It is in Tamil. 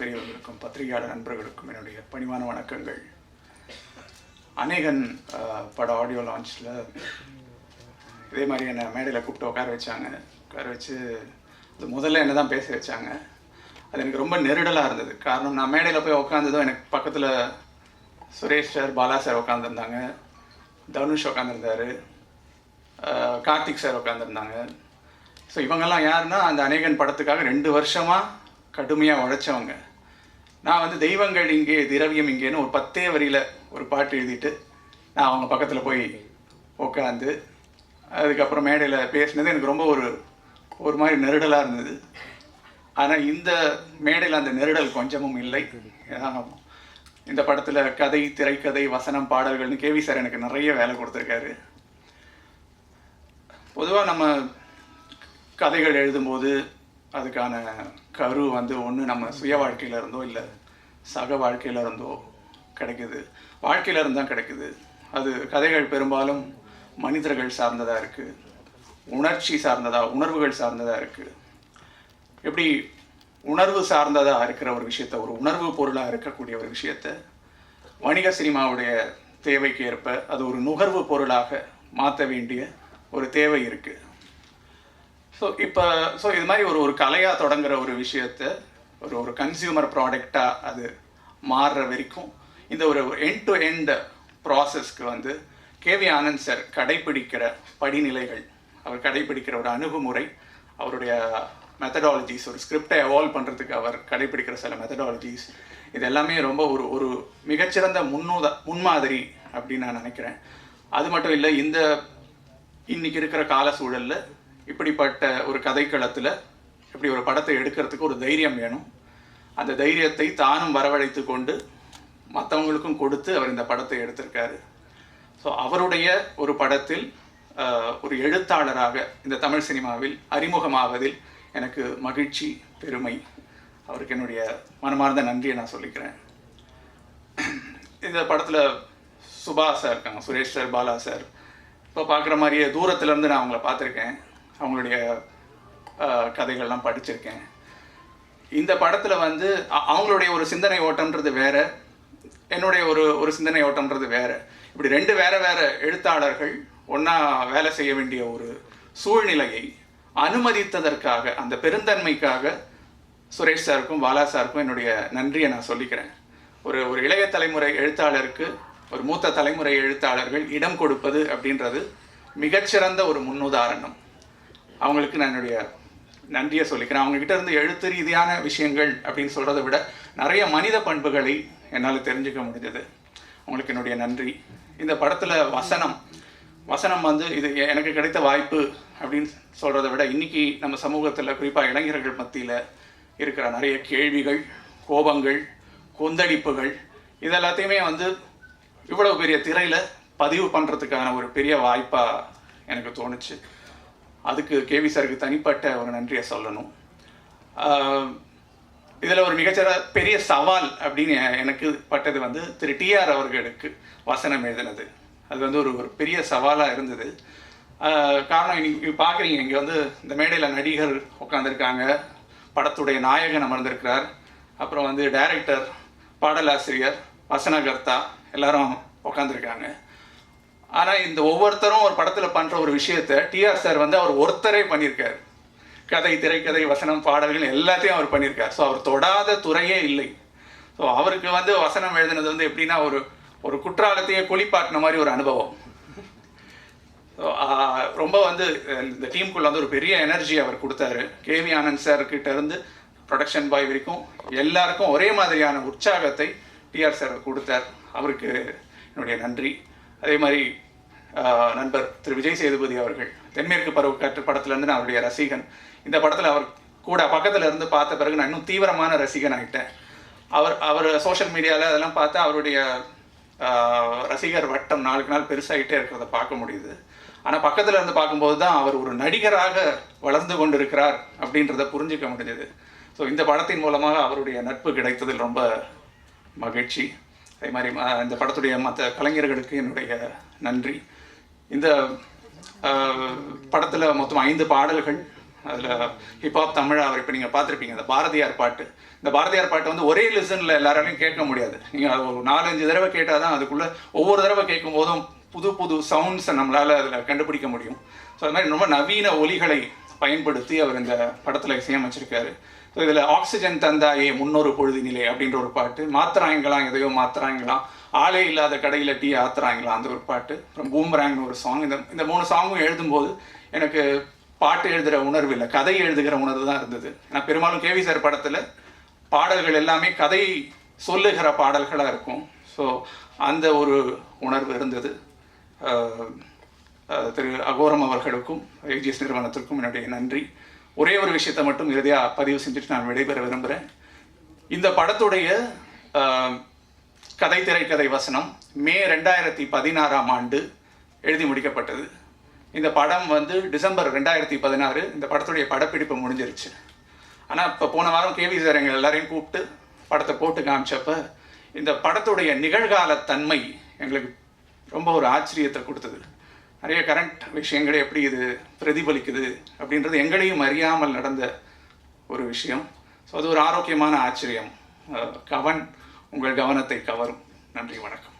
பெரியவர்களுக்கும் பத்திரிகையாளர் நண்பர்களுக்கும் என்னுடைய பணிவான வணக்கங்கள். அநேகன் பட ஆடியோ லான்ச்சில் இதே மாதிரி என்னை மேடையில் கூப்பிட்டு உட்கார வச்சாங்க. உட்கார வச்சு அது முதல்ல என்ன தான் பேச வச்சாங்க. அது எனக்கு ரொம்ப நெருடலாக இருந்தது. காரணம் நான் மேடையில் போய் உட்காந்ததும் எனக்கு பக்கத்தில் சுரேஷ் சார் பாலா சார் உட்காந்துருந்தாங்க தனுஷ் உட்காந்துருந்தாரு கார்த்திக் சார் உட்காந்துருந்தாங்க ஸோ இவங்கெல்லாம் யாருன்னா அந்த அநேகன் படத்துக்காக ரெண்டு வருஷமாக கடுமையாக உழைச்சவங்க. நான் வந்து தெய்வங்கள் இங்கே திரவியம் இங்கேன்னு ஒரு பத்தே வரியில் ஒரு பாட்டு எழுதிட்டு நான் அவங்க பக்கத்தில் போய் உட்காந்து அதுக்கப்புறம் மேடையில் பேசினது எனக்கு ரொம்ப ஒரு ஒரு மாதிரி நெருடலாக இருந்தது. ஆனால் இந்த மேடையில் அந்த நெருடல் கொஞ்சமும் இல்லை. இந்த படத்தில் கதை திரைக்கதை வசனம் பாடல்கள்னு கேவி சார் எனக்கு நிறைய வேலை கொடுத்துருக்காரு. பொதுவாக நம்ம கதைகள் எழுதும்போது அதுக்கான கரு வந்து ஒன்று நம்ம சுய வாழ்க்கையில இருந்தோ இல்லை சக வாழ்க்கையில இருந்தோ கிடைக்குது. வாழ்க்கையில இருந்து தான் கிடைக்குது. அது கதைகள் பெரும்பாலும் மனிதர்கள் சார்ந்ததாக இருக்குது உணர்ச்சி சார்ந்ததாக உணர்வுகள் சார்ந்ததாக இருக்குது எப்படி உணர்வு சார்ந்ததாக இருக்கிற ஒரு விஷயத்த ஒரு உணர்வு பொருளாக இருக்கக்கூடிய ஒரு விஷயத்த வணிக சினிமாவுடைய தேவைக்கு ஏற்ப அது ஒரு நுகர்வு பொருளாக மாற்ற வேண்டிய ஒரு தேவை இருக்குது ஸோ இப்போ ஸோ இது மாதிரி ஒரு ஒரு கலையாக தொடங்குற ஒரு விஷயத்த ஒரு ஒரு கன்சியூமர் ப்ராடக்டாக அது மாறுற வரைக்கும் இந்த ஒரு எண்ட் டு எண்ட் ப்ராசஸ்க்கு வந்து கேவி ஆனந்த் சார் கடைப்பிடிக்கிற படிநிலைகள் அவர் கடைப்பிடிக்கிற ஒரு அணுகுமுறை அவருடைய மெத்தடாலஜிஸ் ஒரு ஸ்கிரிப்டை எவால்வ் பண்ணுறதுக்கு அவர் கடைப்பிடிக்கிற சில மெத்தடாலஜிஸ் இது எல்லாமே ரொம்ப ஒரு ஒரு மிகச்சிறந்த முன்னுத முன்மாதிரி அப்படின்னு நான் நினைக்கிறேன். அது மட்டும் இல்லை இந்த இன்னைக்கு இருக்கிற கால சூழலில் இப்படிப்பட்ட ஒரு கதைக்களத்தில் இப்படி ஒரு படத்தை எடுக்கிறதுக்கு ஒரு தைரியம் வேணும். அந்த தைரியத்தை தானும் வரவழைத்து கொண்டு மற்றவங்களுக்கும் கொடுத்து அவர் இந்த படத்தை எடுத்திருக்காரு. ஸோ அவருடைய ஒரு படத்தில் ஒரு எழுத்தாளராக இந்த தமிழ் சினிமாவில் அறிமுகமாவதில் எனக்கு மகிழ்ச்சி பெருமை. அவருக்கு என்னுடைய மனமார்ந்த நன்றியை நான் சொல்லிக்கிறேன். இந்த படத்தில் சுபா சார் இருக்காங்க சுரேஷ் சார் பாலா சார். இப்போ பார்க்குற மாதிரியே தூரத்துலேருந்து நான் அவங்கள பார்த்துருக்கேன். அவங்களுடைய கதைகள்லாம் படிச்சிருக்கேன். இந்த படத்தில் வந்து அவங்களுடைய ஒரு சிந்தனை ஓட்டம்ன்றது வேற என்னுடைய ஒரு ஒரு சிந்தனை ஓட்டம்ன்றது வேற. இப்படி ரெண்டு வேற வேற எழுத்தாளர்கள் ஒன்றா வேலை செய்ய வேண்டிய ஒரு சூழ்நிலையை அனுமதித்ததற்காக அந்த பெருந்தன்மைக்காக சுரேஷ் சாருக்கும் பாலா சாருக்கும் என்னுடைய நன்றியை நான் சொல்லிக்கிறேன். ஒரு ஒரு இளைய தலைமுறை எழுத்தாளருக்கு ஒரு மூத்த தலைமுறை எழுத்தாளர்கள் இடம் கொடுப்பது அப்படின்றது மிகச்சிறந்த ஒரு முன்னுதாரணம். அவங்களுக்கு நான் என்னுடைய நன்றியை சொல்லிக்கிறேன். அவங்ககிட்ட இருந்து எழுத்து ரீதியான விஷயங்கள் அப்படின்னு சொல்கிறத விட நிறைய மனித பண்புகளை என்னால் தெரிஞ்சுக்க முடிஞ்சது. அவங்களுக்கு என்னுடைய நன்றி. இந்த படத்தில் வசனம் வசனம் வந்து இது எனக்கு கிடைத்த வாய்ப்பு அப்படின்னு சொல்கிறத விட இன்றைக்கி நம்ம சமூகத்தில் குறிப்பாக இளைஞர்கள் மத்தியில் இருக்கிற நிறைய கேள்விகள் கோபங்கள் கொந்தளிப்புகள் இது எல்லாத்தையுமே வந்து இவ்வளோ பெரிய திரையில் பதிவு பண்ணுறதுக்கான ஒரு பெரிய வாய்ப்பாக எனக்கு தோணுச்சு. அதுக்கு கேவி சாருக்கு தனிப்பட்ட ஒரு நன்றியை சொல்லணும். இதில் ஒரு மிகச்சிற பெரிய சவால் அப்படின்னு எனக்கு பட்டது வந்து திரு டிஆர் அவர்களுக்கு வசனம் எழுதினது. அது வந்து ஒரு ஒரு பெரிய சவாலாக இருந்தது. காரணம் இன்னைக்கு பார்க்குறீங்க இங்கே வந்து இந்த மேடையில் நடிகர் உட்காந்துருக்காங்க படத்துடைய நாயகன் அமர்ந்திருக்கிறார். அப்புறம் வந்து டைரக்டர் பாடலாசிரியர் வசனகர்த்தா எல்லாரும் உட்காந்துருக்காங்க ஆனால் இந்த ஒவ்வொருத்தரும் ஒரு படத்தில் பண்ணுற ஒரு விஷயத்த டிஆர் சார் வந்து அவர் ஒருத்தரே பண்ணியிருக்காரு கதை திரைக்கதை வசனம் பாடல்கள் எல்லாத்தையும் அவர் பண்ணியிருக்கார் ஸோ அவர் தொடாத துறையே இல்லை. ஸோ அவருக்கு வந்து வசனம் எழுதுனது வந்து எப்படின்னா ஒரு ஒரு குற்றாலத்தையே குளிப்பாட்டின மாதிரி ஒரு அனுபவம். ரொம்ப வந்து இந்த டீமுக்குள்ள வந்து ஒரு பெரிய எனர்ஜி அவர் கொடுத்தாரு. கேவி ஆனந்த் சார் கிட்ட இருந்து ப்ரொடக்ஷன் பாய் வரைக்கும் எல்லாருக்கும் ஒரே மாதிரியான உற்சாகத்தை டிஆர் சார் கொடுத்தார். அவருக்கு என்னுடைய நன்றி. அதே மாதிரி நண்பர் திரு விஜய் சேதுபதி அவர்கள் தென்மேற்கு பருவக்காற்று படத்துலேருந்து நான் அவருடைய ரசிகன். இந்த படத்தில் அவர் கூட பக்கத்தில் இருந்து பார்த்த பிறகு நான் இன்னும் தீவிரமான ரசிகன் ஆகிட்டேன் அவர் அவர் சோஷியல் மீடியாவில் அதெல்லாம் பார்த்து அவருடைய ரசிகர் வட்டம் நாளுக்கு நாள் பெருசாகிட்டே இருக்கிறத பார்க்க முடியுது. ஆனால் பக்கத்தில் இருந்து பார்க்கும்போது தான் அவர் ஒரு நடிகராக வளர்ந்து கொண்டிருக்கிறார் அப்படின்றத புரிஞ்சுக்க முடிஞ்சது. ஸோ இந்த படத்தின் மூலமாக அவருடைய நட்பு கிடைத்ததில் ரொம்ப மகிழ்ச்சி. அதே மாதிரி இந்த படத்துடைய மற்ற கலைஞர்களுக்கு என்னுடைய நன்றி. இந்த படத்தில் மொத்தம் ஐந்து பாடல்கள் அதில் ஹிப்ஹாப் தமிழ் அவர் இப்போ நீங்கள் பார்த்துருப்பீங்க இந்த பாரதியார் பாட்டு. இந்த பாரதியார் பாட்டு வந்து ஒரே லிசனில் எல்லாராலையும் கேட்க முடியாது. நீங்கள் ஒரு நாலஞ்சு தடவை கேட்டால் தான் அதுக்குள்ளே ஒவ்வொரு தடவை கேட்கும் போதும் புது புது சவுண்ட்ஸை நம்மளால் அதில் கண்டுபிடிக்க முடியும். ஸோ அது மாதிரி ரொம்ப நவீன ஒலிகளை பயன்படுத்தி அவர் இந்த படத்தில் இசையமைச்சிருக்காரு. ஸோ இதில் ஆக்சிஜன் தந்தாயே முன்னொரு பொழுதினிலே அப்படின்ற ஒரு பாட்டு. மாத்திராங்களாம் எதையோ மாத்திராங்களாம் ஆளே இல்லாத கடையில் டீ ஆத்துறாங்களாம் அந்த ஒரு பாட்டு. அப்புறம் பூம்ராங்னு ஒரு சாங் இந்த இந்த மூணு சாங்கும் எழுதும்போது எனக்கு பாட்டு எழுதுகிற உணர்வு இல்லை. கதை எழுதுகிற உணர்வு தான் இருந்தது. நான் பெரும்பாலும் கேவி சார் படத்தில் பாடல்கள் எல்லாமே கதை சொல்லுகிற பாடல்களாக இருக்கும். ஸோ அந்த ஒரு உணர்வு இருந்தது. திரு அகோரம் அவர்களுக்கும் ஏஜிஎஸ் நிறுவனத்திற்கும் என்னுடைய நன்றி. ஒரே ஒரு விஷயத்தை மட்டும் இறுதியாக பதிவு செஞ்சுட்டு நான் விடைபெற விரும்புகிறேன் இந்த படத்துடைய கதை திரைக்கதை வசனம் மே ரெண்டாயிரத்தி பதினாறாம் ஆண்டு எழுதி முடிக்கப்பட்டது. இந்த படம் வந்து டிசம்பர் ரெண்டாயிரத்தி பதினாறு இந்த படத்துடைய படப்பிடிப்பு முடிஞ்சிருச்சு. ஆனால் இப்போ போன வாரம் கேவி சார் எங்கள் எல்லாரையும் கூப்பிட்டு படத்தை போட்டு காமிச்சப்ப இந்த படத்துடைய நிகழ்கால தன்மை எங்களுக்கு ரொம்ப ஒரு ஆச்சரியத்தை கொடுத்தது. நிறைய கரண்ட் விஷயங்களை எப்படி இது பிரதிபலிக்குது அப்படின்றது எங்களையும் அறியாமல் நடந்த ஒரு விஷயம். ஸோ அது ஒரு ஆரோக்கியமான ஆச்சரியம். Uh, கவன் உங்கள் கவனத்தை கவரும். நன்றி வணக்கம்.